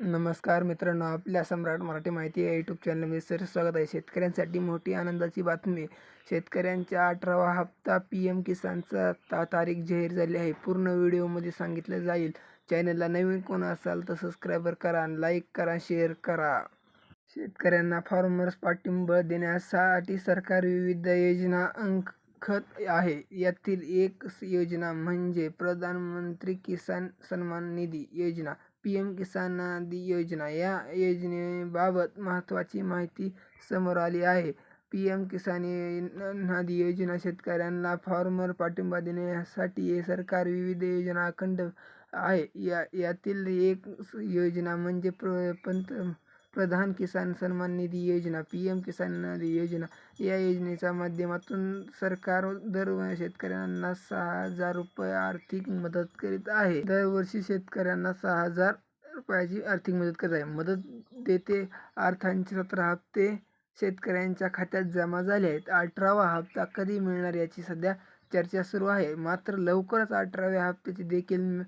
नमस्कार मित्रांनो आपल्या सम्राट मराठी माहिती या यूट्यूब चॅनलमध्ये सर स्वागत आहे. शेतकऱ्यांसाठी मोठी आनंदाची बातमी. शेतकऱ्यांच्या अठरावा हप्ता पी एम किसानचा ता तारीख जाहीर झाली आहे. पूर्ण व्हिडिओमध्ये सांगितलं जाईल. चॅनलला नवीन कोण असाल तर सबस्क्रायबर करा लाईक करा शेअर करा. शेतकऱ्यांना फार्मर्स पाठिंबळ देण्यासाठी सरकार विविध योजना आखत आहे. यातील एक योजना म्हणजे प्रधानमंत्री किसान सन्मान निधी योजना. पी एम किसान निधी योजना. या योजनेबाबत महत्त्वाची माहिती समोर आली आहे. पी एम किसान ये- निधी योजना शेतकऱ्यांना फार्मर पाठिंबा देण्यासाठी सरकार विविध योजना आखत आहे. या यातील एक योजना म्हणजे प्र पंत प्रधान किसान सन्मान निधी योजना पी एम किसान निधी योजना या योजनेच्या माध्यमातून सरकार दर शेतकऱ्यांना सहा हजार रुपये आर्थिक मदत करीत आहे. दरवर्षी शेतकऱ्यांना सहा हजार रुपयाची आर्थिक मदत करत आहे. मदत देते अर्थांचे सतरा हप्ते शेतकऱ्यांच्या खात्यात जमा झाले आहेत. अठरावा हप्ता कधी मिळणार याची सध्या चर्चा सुरू आहे. मात्र लवकरच अठराव्या हप्त्याची देखील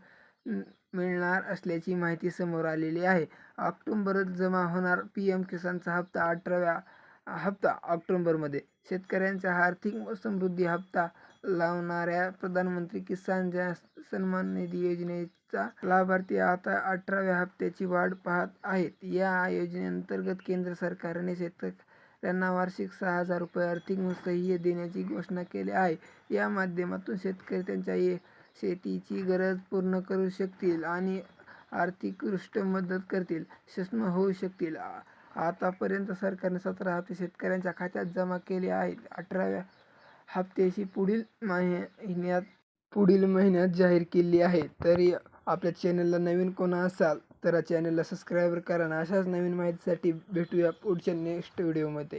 मिळणार असल्याची माहिती समोर आलेली आहे. ऑक्टोबरात जमा होणार पी एम किसानचा हप्ता अठराव्या हप्ता ऑक्टोंबरमध्ये. शेतकऱ्यांचा आर्थिक समृद्धी हप्ता लावणाऱ्या प्रधानमंत्री किसान जन सन्मान निधी योजनेचा लाभार्थी आता अठराव्या हप्त्याची वाढ पाहत आहेत. या योजनेअंतर्गत केंद्र सरकारने शेतकऱ्यांना वार्षिक सहा हजार रुपये आर्थिक सहाय्य देण्याची घोषणा केली आहे. या माध्यमातून शेतकरी त्यांच्या ये शेतीची गरज पूर्ण करू शकतील आणि आर्थिकदृष्ट्या मदत करतील. सक्षम होऊ शकतील. आतापर्यंत सरकारने सतरा हप्ते शेतकऱ्यांच्या खात्यात जमा केले आहेत. अठराव्या हप्त्याशी पुढील महिन्यात पुढील महिन्यात जाहीर केली आहे. तरी आपल्या चॅनलला नवीन कोणा असाल तर चॅनलला सबस्क्राईब करा आणि अशाच नवीन माहितीसाठी भेटूया पुढच्या नेक्स्ट व्हिडिओमध्ये